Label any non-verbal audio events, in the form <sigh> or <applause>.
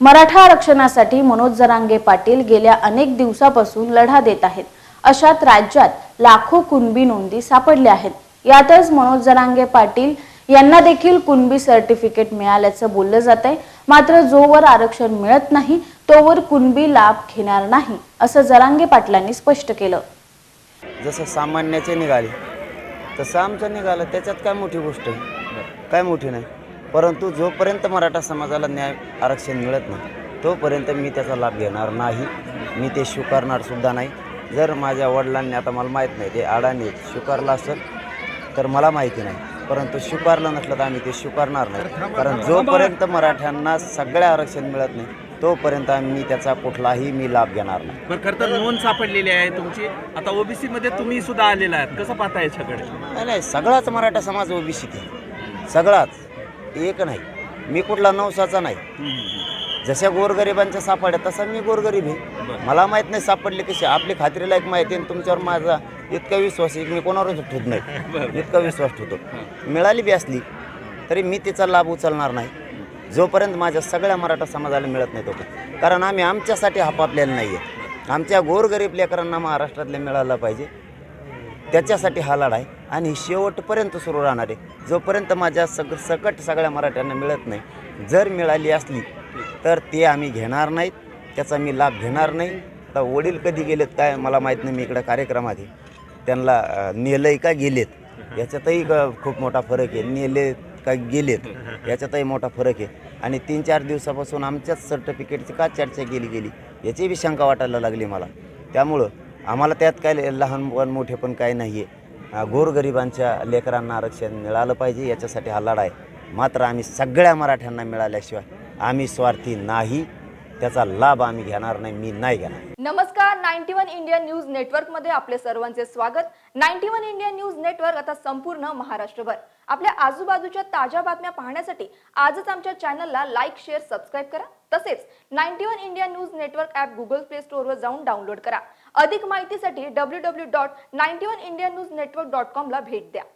मराठा आरक्षणासाठी मनोज जरांगे पाटील गेल्या अनेक दिवसापासून लढा देत आहेत. अशात राज्यात लाखो कुणबी नोंदी सापडल्या आहेत. यातच मनोज जरांगे पाटील यांना देखील कुणबी सर्टिफिकेट मिळाल्याचं बोललं जात आहे मात्र जोवर आरक्षण मिळत नाही तोवर कुणबी लाभ घेणार नाही असं जरांगे पाटलांनी स्पष्ट केलं. जसं सामान्याचे निघाले तसं आमचं निघालं त्याच्यात काय मोठी गोष्ट आहे? काय मोठी नाही. परंतु जोपर्यंत मराठा समाजाला न्याय आरक्षण मिळत नाही तोपर्यंत मी त्याचा लाभ घेणार नाही. मी ते स्वीकारणार सुद्धा नाही. जर माझ्या वडिलांनी आता मला माहीत नाही ते अडाणी स्वीकारलं असेल तर मला माहिती नाही. परंतु स्वीकारलं नसलं तर आम्ही ते स्वीकारणार नाही. कारण जोपर्यंत मराठ्यांना सगळ्या आरक्षण मिळत नाही तोपर्यंत आम्ही त्याचा कुठलाही मी लाभ घेणार नाही. बरं खरं तर नोंद सापडलेली आहे तुमची. आता ओबीसी मध्ये तुम्ही सुद्धा आलेला आहात. कसं पाहता याच्याकडे? नाही नाही सगळाच मराठा समाज ओबीसीत आहे. सगळाच. एक नाही. मी कुठला नवसाचा नाही. जशा गोरगरिबांच्या सापड्या तसा मी गोरगरीब आहे. मला माहीत नाही सापडले कसे. आपली खात्रीला एक माहिती आहे आणि तुमच्यावर माझा इतका विश्वास आहे मी कोणावरच ठेवत नाही. <laughs> इतका विश्वास ठेवतो. मिळाली बी असली तरी मी तिचा लाभ उचलणार नाही. जोपर्यंत माझ्या सगळ्या मराठा समाजाला मिळत नाही तोपर्यंत. कारण आम्ही आमच्यासाठी हापापलेलं नाही आहे आमच्या गोरगरीब लेकरांना महाराष्ट्रातल्या मिळालं पाहिजे. त्याच्यासाठी हा लढा आहे आणि शेवटपर्यंत सुरू राहणार आहे. जोपर्यंत माझ्या सग सकट सगळ्या मराठ्यांना मिळत नाही जर मिळाली असली तर ते आम्ही घेणार नाहीत त्याचा मी लाभ घेणार नाही. आता वडील कधी गेलेत काय मला माहीत नाही मी इकडं कार्यक्रमात आहे. त्यांना नेलंय का गेलेत? याच्यातही खूप मोठा फरक आहे. नेले का गेलेत? याच्यातही मोठा फरक आहे. आणि तीन चार दिवसापासून आमच्याच सर्टिफिकेटची का चर्चा केली गेली? याची बी शंका वाटायला लागली मला. त्यामुळं आम्हाला त्यात काय लहान मोठे पण काय नाही आहे गोरगरिबांच्या लेकरांना आरक्षण मिळालं पाहिजे याच्यासाठी हा लढा आहे मात्र आम्ही सगळ्या मराठ्यांना मिळाल्याशिवाय आम्ही स्वार्थी नाही. त्याचा लाभ आम्ही घेणार नाही मी नाही घेणार. नमस्कार नाईन्टी वन इंडिया न्यूज नेटवर्कमध्ये आपले सर्वांचे स्वागत. Ninety one India news network आता संपूर्ण महाराष्ट्रभर. आपल्या आजूबाजूच्या ताज्या बातम्या पाहण्यासाठी आजच आमच्या चॅनलला लाईक शेअर सबस्क्राईब करा. तसेच ninety one India news network app Google play स्टोअरवर जाऊन डाउनलोड करा. अधिक माहितीसाठी W W dot ninety one India news network dot कॉमला भेट द्या.